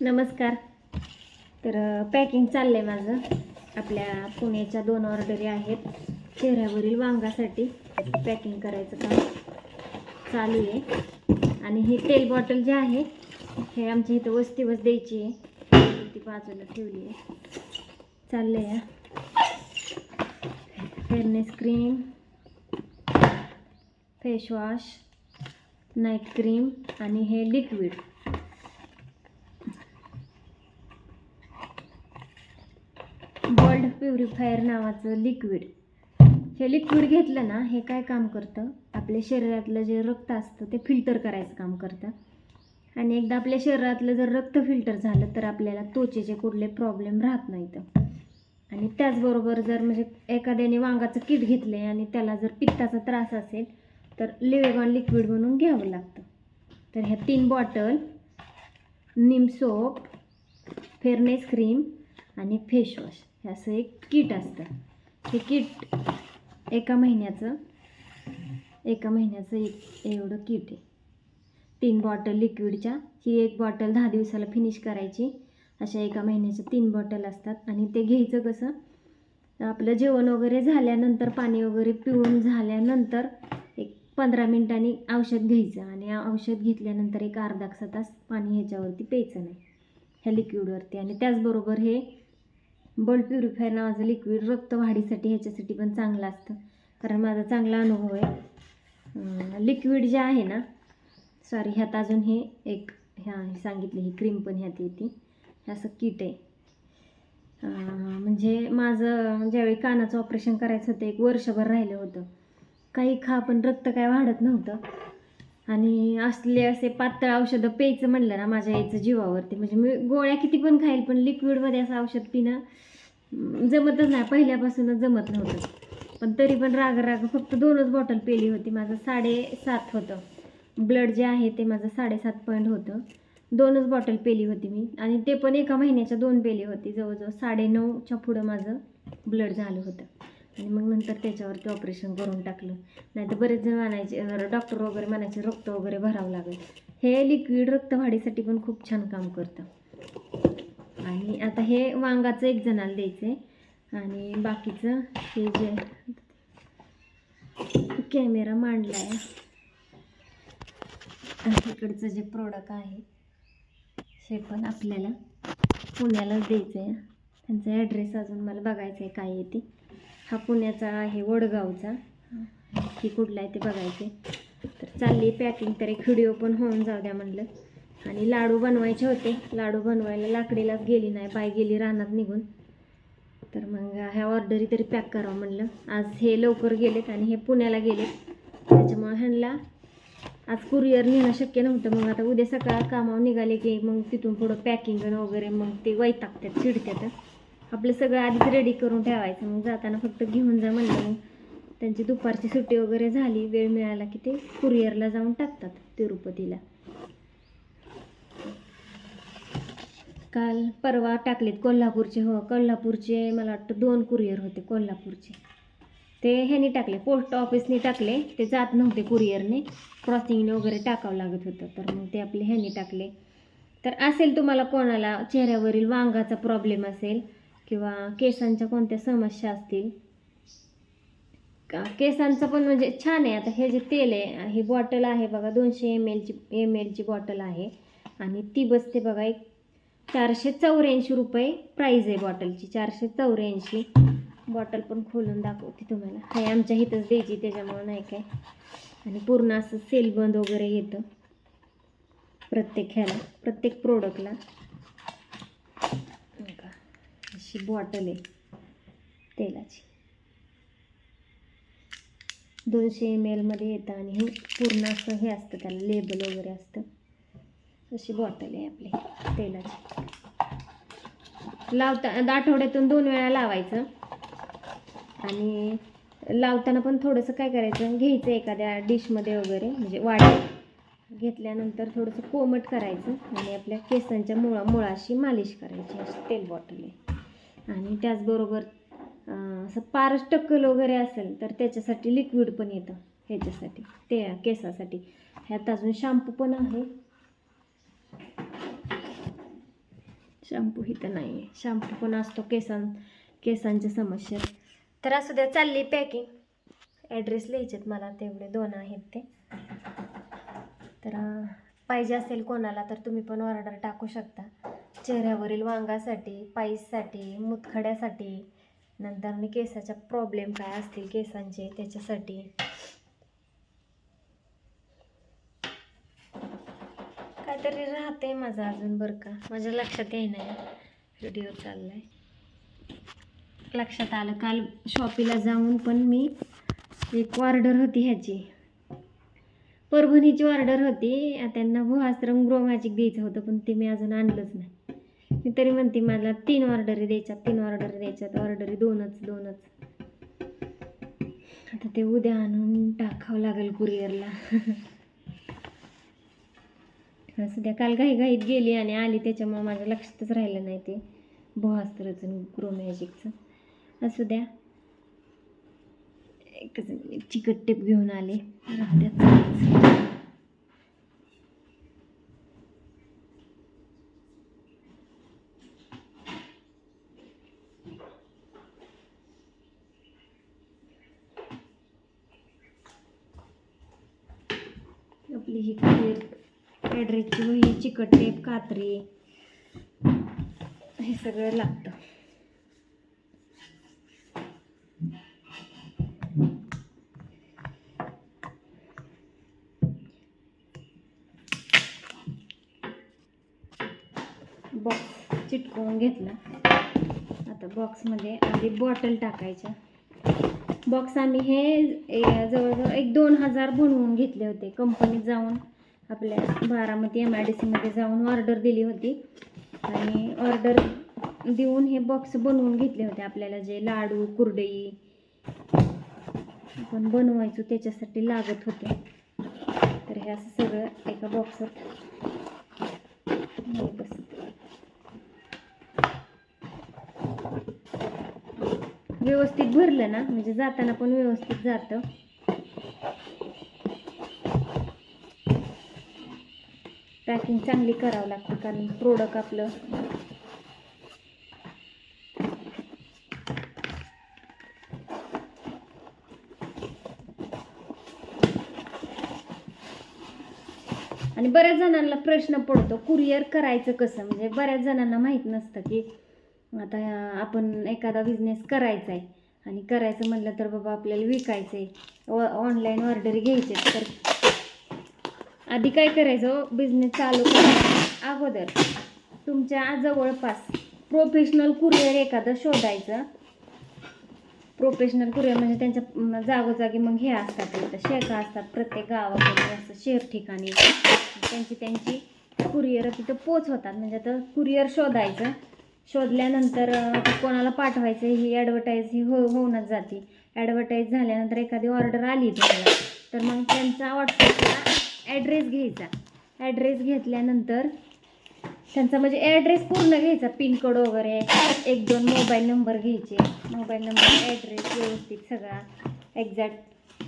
नमस्कार. तर पॅकिंग चाललं आहे माझं. आपल्या पुण्याच्या दोन ऑर्डरी आहेत. चेहऱ्यावरील वांगासाठी पॅकिंग करायचं काम चालू आहे. आणि ही तेल बॉटल जे आहे हे आमच्या इथं वस्तीवस द्यायची आहे. ती बाजूला ठेवली आहे. चाललं आहे fairness cream facewash night cream आणि हे लिक्विड गोल्ड प्युरिफायर नावाचं लिक्विड हे लिक्विड घेतलं ना हे काय काम करतं? आपल्या शरीरातलं जे रक्त असतं ते फिल्टर करायचं काम करतं. आणि एकदा आपल्या शरीरातलं जर रक्त फिल्टर झालं तर आपल्याला त्वचेचे कुठले प्रॉब्लेम राहत नाहीत. आणि त्याचबरोबर जर म्हणजे एखाद्याने वांगाचं किट घेतलं आहे आणि त्याला जर पित्ताचा त्रास असेल तर लिवेगॉन लिक्विड म्हणून घ्यावं लागतं. तर ह्या तीन bottle neem soap fairness cream आणि फेशवॉश हे असं एक किट असतं. हे किट एका महिन्याचं एका महिन्याचं एक एवढं किट आहे. तीन बॉटल लिक्विडच्या ही एक बॉटल दहा दिवसाला फिनिश करायची. अशा एका महिन्याच्या तीन बॉटल असतात. आणि ते घ्यायचं कसं? आपलं जेवण वगैरे झाल्यानंतर पाणी वगैरे पिऊन झाल्यानंतर एक पंधरा मिनटांनी औषध घ्यायचं. आणि औषध घेतल्यानंतर एक अर्धा तास पाणी ह्याच्यावरती प्यायचं नाही. ह्या लिक्विडवरती. आणि त्याचबरोबर हे बल्ड प्युरिफायर नावाचं लिक्विड रक्त वाढीसाठी ह्याच्यासाठी पण चांगलं असतं. कारण माझा चांगला अनुभव आहे. लिक्विड जे आहे ना सॉरी ह्यात अजून हे एक ह्या सांगितली ही क्रीम पण ह्यात येते. हे असं किट आहे. म्हणजे माझं ज्यावेळी कानाचं ऑपरेशन करायचं होतं एक वर्षभर राहिलं होतं. काही खा पण रक्त काय वाढत नव्हतं. आणि असले असे पातळ औषधं प्यायचं म्हणलं ना माझ्या यायचं जीवावरती. म्हणजे मी गोळ्या किती पण खाईल पण लिक्विडमध्ये असं औषध पिणं जमतच नाही. पहिल्यापासूनच जमत नव्हतं. पण तरी पण राग राग फक्त दोनच बॉटल पेली होती. माझं साडेसात होतं. ब्लड जे आहे ते माझं साडेसात पॉईंट होतं. दोनच बॉटल पेली होती मी. आणि ते पण एका महिन्याच्या दोन पेली होती. जवळजवळ साडेनऊच्या पुढं माझं ब्लड झालं होतं. आणि मग नंतर त्याच्यावरती ऑपरेशन करून टाकलं. नाही तर बरेच जण म्हणायचे डॉक्टर वगैरे म्हणायचे रक्त वगैरे भरावं लागेल. हे लिक्विड रक्तवाढीसाठी पण खूप छान काम करतं. आणि आता हे वांगाचं एक जणाला द्यायचं आहे आणि बाकीचं हे जे कॅमेरा मांडला आहे इकडचं जे प्रोडक्ट आहे हे पण आपल्याला पुण्यालाच द्यायचं आहे त्यांचा ॲड्रेस अजून मला बघायचं आहे काय येते हा पुण्याचा आहे वडगावचा. की कुठला आहे ते बघायचं तर चालली पॅकिंग तर एक व्हिडिओ पण होऊन जाऊ द्या म्हणलं. आणि लाडू बनवायचे होते. लाडू बनवायला लाकडीलाच गेली नाही बाय गेली रानात निघून. तर मग ह्या ऑर्डरी तरी पॅक करावं म्हणलं. आज हे लवकर गेलेत आणि हे पुण्याला गेलेत. त्याच्यामुळे ह्यांना आज कुरिअर नेणं शक्य नव्हतं. मग आता उद्या सकाळ कामावर निघाले की मग तिथून पुढं पॅकिंग वगैरे मग ते वैतागतात चिडतात. आपलं सगळं आधीच रेडी करून ठेवायचं. मग जाताना फक्त घेऊन जा म्हणलं. मग त्यांची दुपारची सुट्टी वगैरे झाली. वेळ मिळाला की ते कुरिअरला जाऊन टाकतात तिरुपतीला. काल परवा टाकलेत कोल्हापूरचे हो कोल्हापूरचे मला वाटतं दोन कुरिअर होते कोल्हापूरचे. ते ह्यानी टाकले पोस्ट ऑफिसने टाकले ते जात नव्हते कुरिअरने क्रॉसिंगने वगैरे टाकावं लागत होतं तर मग ते आपले ह्यानी टाकले. तर असेल तुम्हाला कोणाला चेहऱ्यावरील वांगाचा प्रॉब्लेम असेल किंवा केसांच्या कोणत्या समस्या असतील का केसांचं पण म्हणजे छान आहे. आता हे जे तेल आहे ही बॉटल आहे बघा दोनशे एम एलची एम एलची बॉटल आहे. आणि ती बसते बघा एक चारशे चौऱ्याऐंशी रुपये प्राईज आहे बॉटलची चारशे चौऱ्याऐंशी. बॉटल पण खोलून दाखवते तुम्हाला. हाय आमच्या इथंच द्यायची त्याच्यामुळं नाही काय. आणि पूर्ण असं सेल बंद वगैरे येतं. प्रत्येक ह्याला प्रत्येक प्रोडक्टला अशी बॉटल आहे तेलाची. दोनशे एम एलमध्ये येतं आणि हे पूर्ण असं हे असतं त्याला लेबल वगैरे असतं. अशी बॉटल आहे आपली तेलाची. लावता आठवड्यातून दोन वेळा लावायचं. आणि लावताना पण थोडंसं काय करायचं घ्यायचं एखाद्या डिशमध्ये वगैरे म्हणजे वाढ घेतल्यानंतर थोडंसं कोमट करायचं आणि आपल्या केसांच्या मुळा मुळाशी मालिश करायची अशी तेल बॉटल आहे. आणि त्याचबरोबर असं पारस टक्कल वगैरे असेल तर त्याच्यासाठी लिक्विड पण येतं ह्याच्यासाठी ते केसासाठी. ह्यात अजून शॅम्पू पण आहे. शॅम्पू इथं नाही आहे शॅम्पू पण असतो केसां केसांच्या समस्या तर असू द्या चालली पॅकिंग ॲड्रेस लिहायचेत मला तेवढे दोन आहेत ते. तर पाहिजे असेल कोणाला तर तुम्ही पण ऑर्डर टाकू शकता. चेहऱ्यावरील वांगासाठी पाईससाठी मुतखड्यासाठी नंतर मी केसाच्या प्रॉब्लेम काय असतील केसांचे त्याच्यासाठी. काहीतरी राहते माझं अजून बरं का. माझ्या लक्षात येईना व्हिडिओ चाललाय. लक्षात आलं काल शॉपीला जाऊन पण मी एक ऑर्डर होती ह्याची. परभणीची ऑर्डर होती. त्यांना भुआश्रम ग्रो मॅजिक द्यायचं होतं पण ते मी अजून आणलंच नाही. मी तरी म्हणते मला तीन ऑर्डरी द्यायच्यात तीन ऑर्डर द्यायच्यात ऑर्डरी दोनच दोनच. आता ते उद्या आणून टाकावं लागेल कुरिअरला असू द्या काल घाईघाईत गेली आणि आली त्याच्यामुळं माझ्या लक्षातच राहिलं नाही ते. भोहास्त्रचं ग्रो मॅजिकचं. असू द्या एकच चिकट टेप घेऊन आले. राहू आपली ही ॲड्रेसची वही चिकट टेप कात्री. हे सगळं लागतं. बॉक्स चिटकवून घेतला. आता बॉक्समध्ये आधी बॉटल टाकायच्या. बॉक्स आम्ही हे जवळजवळ एक दोन हजार बनवून घेतले होते कंपनीत जाऊन. आपल्या बारामती एम आय डी सीमध्ये जाऊन ऑर्डर दिली होती. आणि ऑर्डर देऊन हे बॉक्स बनवून घेतले होते आपल्याला जे लाडू कुरडई आपण बनवायचो त्याच्यासाठी लागत होते. तर हे असं सगळं एका बॉक्सात व्यवस्थित भरलं ना? म्हणजे जाताना पण व्यवस्थित जातं. पॅकिंग चांगली करावं लागतं कारण प्रोडक्ट आपलं. आणि बऱ्याच जणांना प्रश्न पडतो कुरिअर करायचं कसं? म्हणजे बऱ्याच जणांना माहीत नसतं की आता आपण एखादा बिझनेस करायचा आहे आणि करायचं म्हणलं तर बाबा आपल्याला विकायचं आहे ऑनलाईन ऑर्डर घ्यायचे तर आधी काय करायचं? बिझनेस चालू करायचा. अगोदर तुमच्या जवळपास प्रोफेशनल कुरिअर एखादं शोधायचं. प्रोफेशनल कुरिअर म्हणजे त्यांच्या जागोजागी मग हे असतात. इथं शेका असतात. प्रत्येक गावाकडे असं शहर ठिकाणी त्यांची त्यांची कुरिअर तिथं पोच होतात म्हणजे आता कुरिअर शोधायचं. शोधल्यानंतर कोणाला पाठवायचं ही ॲडव्हर्टाईज ही हो होऊनच जाते. ॲडव्हर्टाईज झाल्यानंतर एखादी ऑर्डर आली तुम्हाला तर मग त्यांचा व्हॉट्सअपला ॲड्रेस घ्यायचा. ॲड्रेस घेतल्यानंतर त्यांचा म्हणजे ॲड्रेस पूर्ण घ्यायचा. पिनकोड वगैरे एक दोन मोबाईल नंबर घ्यायचे. मोबाईल नंबर ॲड्रेस व्यवस्थित सगळा एक्झॅक्ट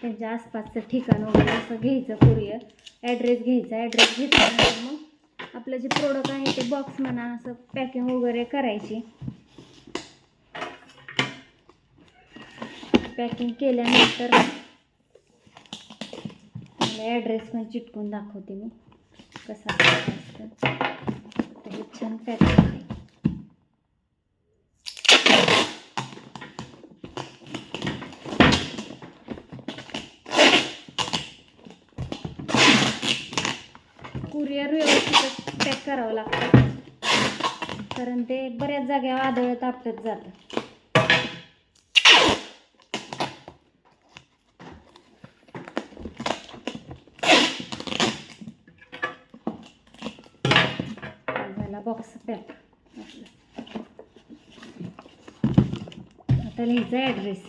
त्यांच्या आसपासचं ठिकाण वगैरे असं घ्यायचं कुरिअर ॲड्रेस घ्यायचा. ॲड्रेस घेतल्यानंतर मग आपलं जे प्रोडक्ट आहे ते बॉक्स म्हणा असं पॅकिंग वगैरे करायची. पॅकिंग केल्यानंतर ॲड्रेस पण चिटकून दाखवते मी. कसा हे छान पॅकिंग आहे. कुरिअर व्यवस्थित पॅक करावं लागतं. कारण ते बऱ्याच जागेवर आदळत आपटत जातं झाला बॉक्स पॅक आता लिहायचं ॲड्रेस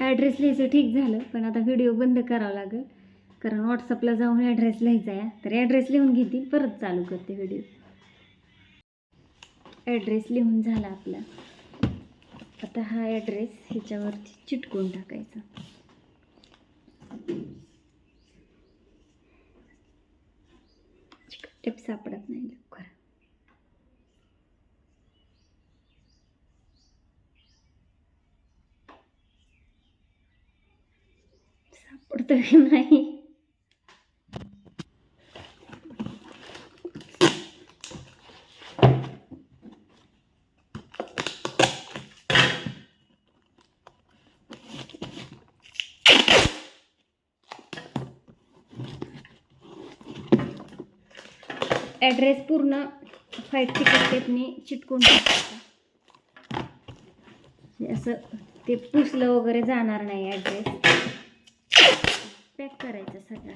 ॲड्रेस लिहायचं ठीक झालं पण आता व्हिडिओ बंद करावा लागेल. कारण व्हॉट्सअपला जाऊन ॲड्रेस लिहायचा आहे. तर ॲड्रेस लिहून घेते परत चालू करते व्हिडिओ ॲड्रेस लिहून झाला आपला. आता हा ॲड्रेस ह्याच्यावरती चिटकून टाकायचा. सापडत नाही लवकर. सापडतोय नाही. ॲड्रेस पूर्ण फाईट तिकट टेपनी चिटकून टाकायचा. असं ते पुसलं वगैरे जाणार नाही ॲड्रेस पॅक करायचं सगळं.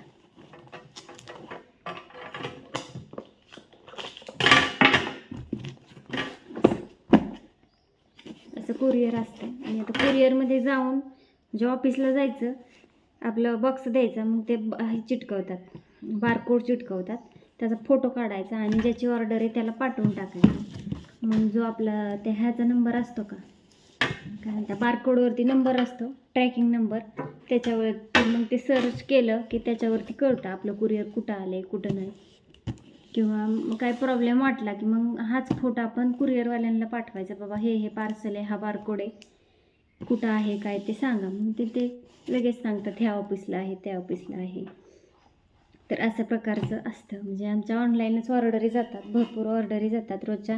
असं कुरिअर असतं. आणि आता कुरिअरमध्ये जाऊन जे ऑफिसला जायचं आपलं बॉक्स द्यायचा मग ते चिटकवतात. बारकोड चिटकवतात. त्याचा फोटो काढायचा आणि ज्याची ऑर्डर आहे त्याला पाठवून टाकायचं. मग जो आपला त्या ह्याचा नंबर असतो का? काय त्या बारकोडवरती नंबर असतो ट्रॅकिंग नंबर त्याच्यावर मग ते सर्च केलं की त्याच्यावरती कळतं आपलं कुरिअर कुठं आलं आहे कुठं नाही. किंवा काय प्रॉब्लेम वाटला की मग हाच फोटो आपण कुरिअरवाल्यांना पाठवायचा. बाबा हे हे पार्सल आहे हा बारकोड आहे. कुठं आहे काय ते सांगा. मग ते ते लगेच सांगतात ह्या ऑफिसला आहे त्या ऑफिसला आहे. तर अशा प्रकारचं असतं. म्हणजे आमच्या ऑनलाईनच ऑर्डरी जातात. भरपूर ऑर्डरी जातात रोजच्या.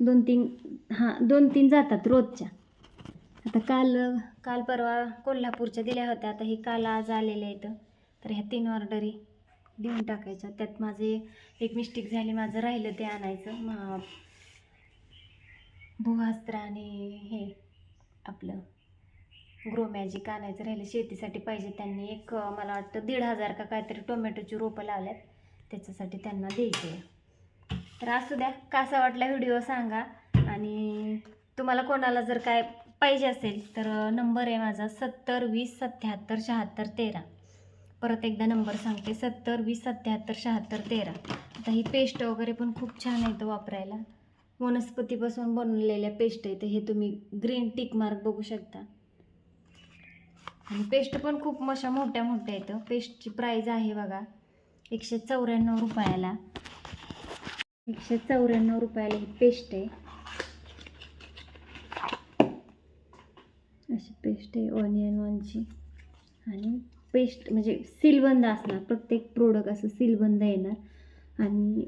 दोन तीन हां दोन तीन जातात रोजच्या. आता काल काल परवा कोल्हापूरच्या दिल्या होत्या. आता हे काल आज आलेले आहेत. तर ह्या तीन ऑर्डरी देऊन टाकायच्या. त्यात माझे एक मिस्टेक झाली. माझं राहिलं ते आणायचं. मग भूहास्त्र आणि हे आपलं ग्रो मॅजिक आणायचं राहिलं. शेतीसाठी पाहिजे त्यांनी एक मला वाटतं दीड हजार का काहीतरी टोमॅटोची रोपं लावल्यात. त्याच्यासाठी त्यांना द्यायचे तर असू द्या कसा वाटला व्हिडिओ सांगा. आणि तुम्हाला कोणाला जर काय पाहिजे असेल तर नंबर आहे माझा सत्तर वीस सत्याहत्तर शहात्तर तेरा. परत एकदा नंबर सांगते सत्तर वीस सत्याहत्तर शहात्तर तेरा. आता ही पेस्ट वगैरे पण खूप छान आहे तो वापरायला. वनस्पतीपासून बनवलेल्या पेस्ट आहे तर हे तुम्ही ग्रीन टिक मार्क बघू शकता. आणि पेस्ट पण खूप मशा मोठ्या मोठ्या येतं पेस्टची प्राईज आहे बघा. एकशे चौऱ्याण्णव रुपयाला. एकशे चौऱ्याण्णव रुपयाला ही पेस्ट आहे. अशी पेस्ट आहे ऑनियन वनची आणि पेस्ट म्हणजे सीलबंद असणार. प्रत्येक प्रोडक्ट असं सीलबंद येणार. आणि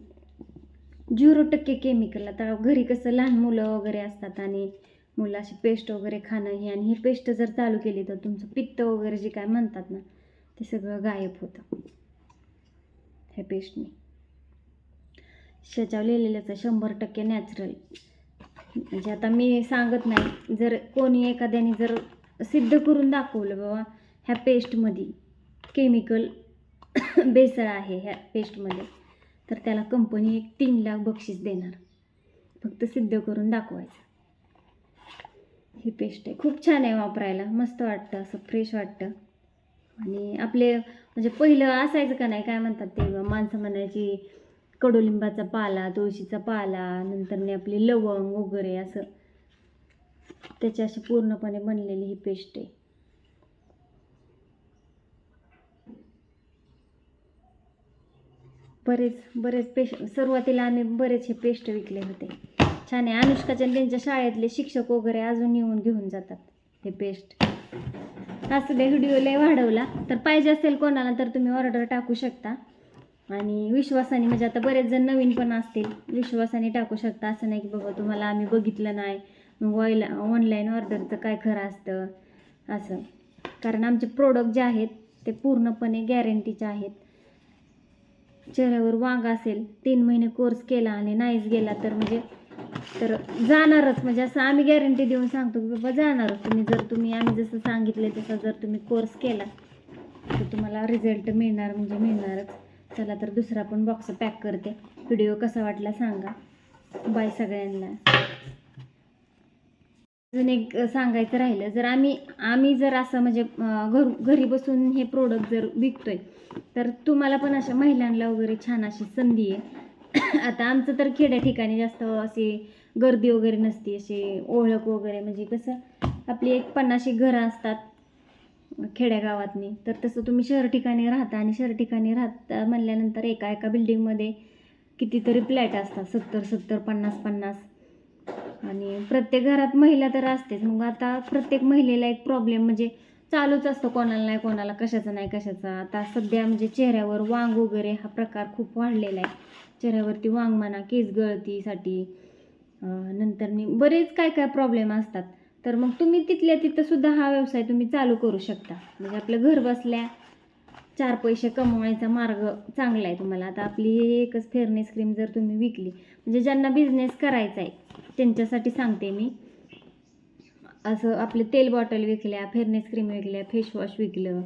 झिरो टक्के केमिकल आता घरी कसं लहान मुलं वगैरे असतात आणि मुलं अशी पेस्ट वगैरे खाणं हे आणि ही पेस्ट जर चालू केली तर तुमचं पित्त वगैरे जे काय म्हणतात ना ते सगळं गायब होतं. ह्या पेस्टने त्याच्यावर शंभर टक्के नॅचरल म्हणजे आता मी सांगत नाही जर कोणी एखाद्याने जर सिद्ध करून दाखवलं बाबा ह्या पेस्टमध्ये केमिकल बेसळ आहे ह्या पेस्टमध्ये तर त्याला कंपनी एक तीन लाख बक्षीस देणार. फक्त सिद्ध करून दाखवायचं. ही पेस्ट आहे. खूप छान आहे वापरायला. मस्त वाटतं असं फ्रेश वाटतं. आणि आपले म्हणजे पहिलं असायचं का नाही काय म्हणतात ते माणसं म्हणायची कडुलिंबाचा पाला तुळशीचा पाला नंतर आपली लवंग वगैरे असं. त्याची अशी पूर्णपणे बनलेली ही पेस्ट आहे. बरेच बरेच पेस्ट सुरुवातीला आम्ही बरेच हे पेस्ट विकले होते. छान आहे. अनुष्काच्या त्यांच्या शाळेतले शिक्षक वगैरे अजून येऊन घेऊन जातात. हे पेस्ट असं दे व्हिडिओ लय वाढवला. तर पाहिजे असेल कोणाला तर तुम्ही ऑर्डर टाकू शकता. आणि विश्वासाने म्हणजे आता बरेच जण नवीन पण असतील. विश्वासाने टाकू शकता. असं नाही की बाबा तुम्हाला आम्ही बघितलं नाही. मग ऑइल ऑनलाईन ऑर्डरचं काय खरं असतं? असं. कारण आमचे प्रोडक्ट जे आहेत ते पूर्णपणे गॅरंटीचे आहेत. चेहऱ्यावर वांग असेल तीन महिने कोर्स केला आणि नाहीच गेला तर म्हणजे तर जाणारच म्हणजे असं आम्ही गॅरंटी देऊन सांगतो की बाबा जाणारच. तुम्ही जर तुम्ही आम्ही जसं सांगितलं तसं जर तुम्ही कोर्स केला तर तुम्हाला रिझल्ट मिळणार म्हणजे मिळणारच. चला तर दुसरा पण बॉक्स पॅक करते. व्हिडिओ कसा वाटला सांगा. बाय सगळ्यांना. अजून एक सांगायचं राहिलं. जर आम्ही आम्ही जर असं म्हणजे घर घरी बसून हे प्रोडक्ट जर विकतोय तर तुम्हाला पण अशा महिलांना वगैरे छान अशी संधी आहे. आता आमचं तर खेड्या ठिकाणी जास्त अशी गर्दी वगैरे नसते अशी ओळख वगैरे म्हणजे कसं आपली एक पन्नाशी घरं असतात खेड्यागावातनी तर तसं तुम्ही शहर ठिकाणी राहता आणि शहर ठिकाणी राहता म्हणल्यानंतर एका एका बिल्डिंगमध्ये कितीतरी फ्लॅट असतात सत्तर सत्तर पन्नास पन्नास. आणि प्रत्येक घरात महिला तर असतेच. मग आता प्रत्येक महिलेला एक प्रॉब्लेम म्हणजे चालूच असतो कोणाला नाही कोणाला कशाचा नाही कशाचा. आता सध्या म्हणजे चेहऱ्यावर वांग वगैरे हा प्रकार खूप वाढलेला आहे. चेहऱ्यावरती वांग म्हणा केस गळतीसाठी नंतर मी बरेच काय काय प्रॉब्लेम असतात. तर मग तुम्ही तिथल्या तिथं सुद्धा हा व्यवसाय तुम्ही चालू करू शकता. म्हणजे आपलं घर बसल्या चार पैसे कमवायचा मार्ग चांगला आहे तुम्हाला. आता आपली एकच फेअरनेस क्रीम जर तुम्ही विकली म्हणजे ज्यांना बिझनेस करायचा आहे त्यांच्यासाठी सांगते मी. असं आपले तेल बॉटल विकल्या फेअरनेस क्रीम विकल्या फेसवॉश विकलं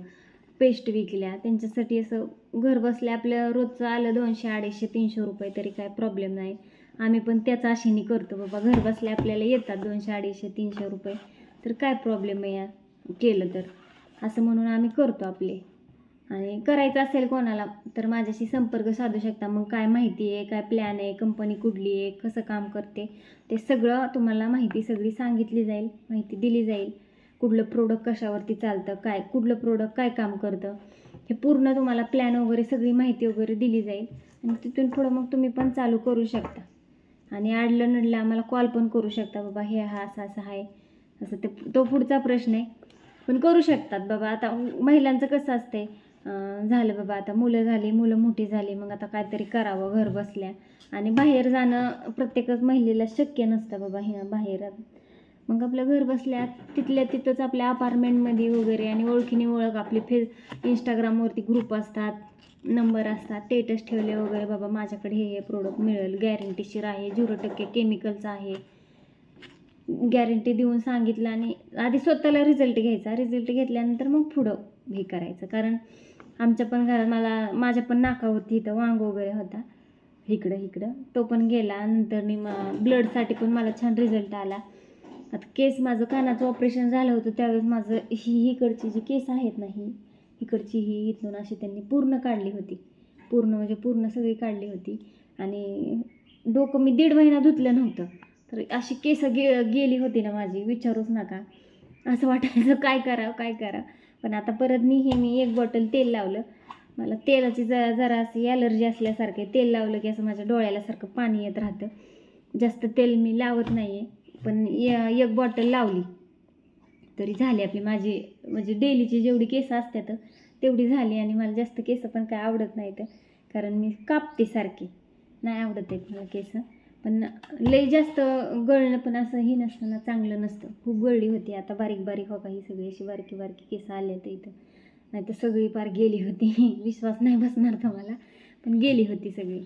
पेस्ट विकल्या त्यांच्यासाठी असं घर बसल्या आपलं रोजचं आलं दोनशे अडीचशे तीनशे रुपये तरी काय प्रॉब्लेम नाही. आम्ही पण त्याच आशेने करतो बाबा. घर बसल्या आपल्याला येतात दोनशे अडीचशे तीनशे रुपये. तर काय प्रॉब्लेम आहे या? केलं तर. असं म्हणून आम्ही करतो आपले. आणि करायचं असेल कोणाला तर माझ्याशी संपर्क साधू शकता. मग काय माहिती आहे काय प्लॅन आहे कंपनी कुठली आहे कसं काम करते ते सगळं तुम्हाला माहिती सगळी सांगितली जाईल माहिती दिली जाईल. कुठलं प्रोडक्ट कशावरती चालतं काय कुठलं प्रोडक्ट काय काम करतं हे पूर्ण तुम्हाला प्लॅन वगैरे सगळी माहिती वगैरे दिली जाईल. आणि तिथून पुढं मग तुम्ही पण चालू करू शकता. आणि अडलं नडलं आम्हाला कॉल पण करू शकता बाबा हे हा असं असं आहे. असं ते तो पुढचा प्रश्न आहे. पण करू शकतात बाबा. आता महिलांचं कसं असतंय झालं बाबा आता मुलं झाली मुलं मोठी झाली मग आता काहीतरी करावं घर बसल्या. आणि बाहेर जाणं प्रत्येकच महिलेला शक्य नसतं बाबा हे बाहेर. मग आपलं घर बसल्या तिथल्या तिथंच आपल्या अपार्टमेंटमध्ये वगैरे आणि ओळखीने ओळख आपले फेस इंस्टाग्रामवरती ग्रुप असतात नंबर असतात स्टेटस ठेवले वगैरे बाबा माझ्याकडे हे हे प्रोडक्ट मिळेल गॅरंटीशीर आहे झिरो टक्के केमिकलचं आहे. गॅरंटी देऊन सांगितलं आणि आधी स्वतःला रिझल्ट घ्यायचा. रिझल्ट घेतल्यानंतर मग पुढं हे करायचं. कारण आमच्या पण घरात मला माझ्या पण नाकावरती इथं वांग वगैरे होता. इकडं इकडं. तो पण गेला. नंतर मी मग ब्लडसाठी पण मला छान रिझल्ट आला. आता केस माझं कानाचं ऑपरेशन झालं होतं त्यावेळेस माझं ही इकडची जी केस आहेत ना ही इकडची ही इथून अशी त्यांनी पूर्ण काढली होती. पूर्ण म्हणजे पूर्ण सगळी काढली होती. आणि डोकं मी दीड महिना धुतलं नव्हतं. तर अशी केस गे गेली होती ना माझी विचारूच नका. असं वाटायचं काय करावं काय करावं. पण आता परत मी हे मी एक बॉटल तेल लावलं. मला तेलाची जरा जरा अशी ॲलर्जी असल्यासारखं तेल लावलं की असं माझ्या डोळ्याला सारखं पाणी येत राहतं. जास्त तेल मी लावत नाही आहे पण य- एक बॉटल लावली. तरी झाली आपली माझी म्हणजे डेलीची जेवढी केस असतात तेवढी झाली आणि मला जास्त केस पण काय आवडत नाहीत. कारण मी कापते सारखी. नाही आवडत आहेत मला केस. पण लई जास्त गळणं पण असं हे नसतं ना चांगलं नसतं. खूप गळली होती. आता बारीक बारीक हो का ही सगळी अशी बारकी बारकी केस आले तर इथं. नाही तर सगळी पार गेली होती. विश्वास नाही बसणार तुम्हाला. पण गेली होती सगळी.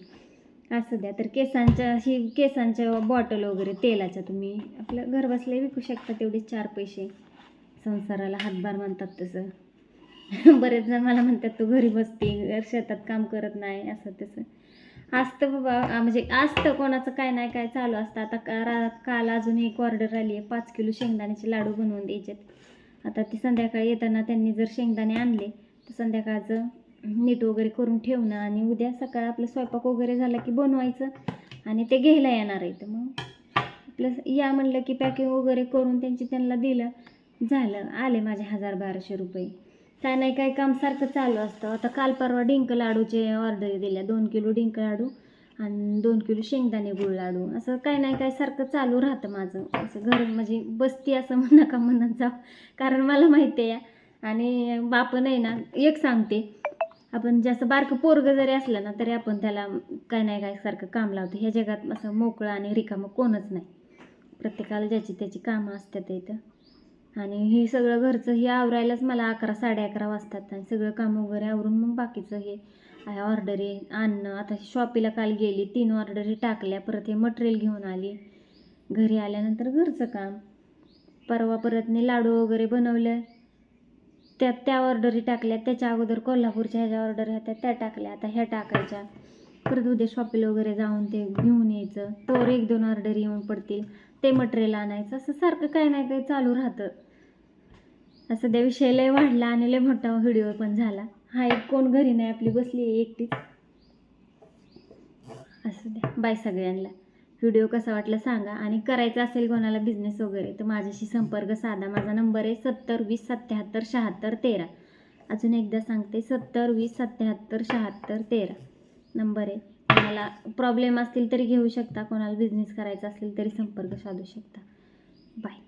असू द्या. तर केसांच्या अशी केसांच्या बॉटल वगैरे तेलाच्या तुम्ही आपलं घर बसल्या विकू शकता तेवढे चार पैसे. संसाराला हातभार म्हणतात तसं. बरेच जण मला म्हणतात तू घरी बसते शेतात काम करत नाही असं तसं. असतं बाबा म्हणजे असतं कोणाचं काय नाही काय चालू असतं. आता का- रा काल अजून एक ऑर्डर आली आहे पाच किलो शेंगदाण्याचे लाडू बनवून द्यायचेत. आता ते संध्याकाळी येताना त्यांनी जर शेंगदाणे आणले तर संध्याकाळचं नीट वगैरे करून ठेवणं आणि उद्या सकाळ आपलं स्वयंपाक वगैरे झाला की बनवायचं आणि ते घ्यायला येणार आहे तर मग प्लस या म्हणलं की पॅकिंग वगैरे करून त्यांची त्यांना दिलं झालं. आले माझे हजार बाराशे रुपये. काय नाही काय काम सारखं चालू असतं. आता काल परवा डिंक लाडूचे ऑर्डर दिल्या. दोन किलो डिंक लाडू आणि दोन किलो शेंगदाणे गुळ लाडू. असं काय नाही काय सारखं चालू राहतं माझं. असं घर म्हणजे बसती असं म्हणा का म्हणत जाऊ. कारण मला माहिती आहे. आणि बापन आहे ना एक सांगते. आपण जास्त बारकं पोरगं जरी असलं ना तरी आपण त्याला काय नाही काय सारखं काम लावतो. ह्या जगात असं मोकळं आणि रिकामं कोणच नाही. प्रत्येकाला ज्याची त्याची कामं असतात इथं. आणि हे सगळं घरचं हे आवरायलाच मला अकरा साडे अकरा वाजतात आणि सगळं काम वगैरे आवरून मग बाकीचं हे ऑर्डरी आणणं आता शॉपीला काल गेली तीन ऑर्डरी टाकल्या परत हे मटेरियल घेऊन आली. घरी आल्यानंतर घरचं काम. परवा परत मी लाडू वगैरे बनवले. त्या त्या ऑर्डरी टाकल्या त्याच्या अगोदर कोल्हापूरच्या ह्याच्या ऑर्डर होत्या त्या टाकल्या. आता ह्या टाकायच्या. परत उद्या शॉपीला वगैरे जाऊन ते घेऊन यायचं. तोवर एक दोन ऑर्डर येऊन पडतील. ते मटेरियल आणायचं. असं सारखं काही नाही काही चालू राहतं. असं त्या विषय लय वाढला आणि लय मोठा व्हिडिओ पण झाला. हा एक कोण घरी नाही आपली बसली आहे एकटीच. असं द्या. बाय सगळ्यांना. व्हिडिओ कसा वाटला सांगा. आणि करायचा असेल कोणाला बिझनेस वगैरे तर माझ्याशी संपर्क साधा. माझा नंबर आहे सत्तर वीस सत्याहत्तर शहात्तर तेरा. अजून एकदा सांगते सत्तर वीस सत्याहत्तर शहात्तर तेरा नंबर आहे. मला कोणाला प्रॉब्लेम असतील तरी घेऊ शकता. कोणाला बिझनेस करायचा असेल तरी संपर्क साधू शकता. बाय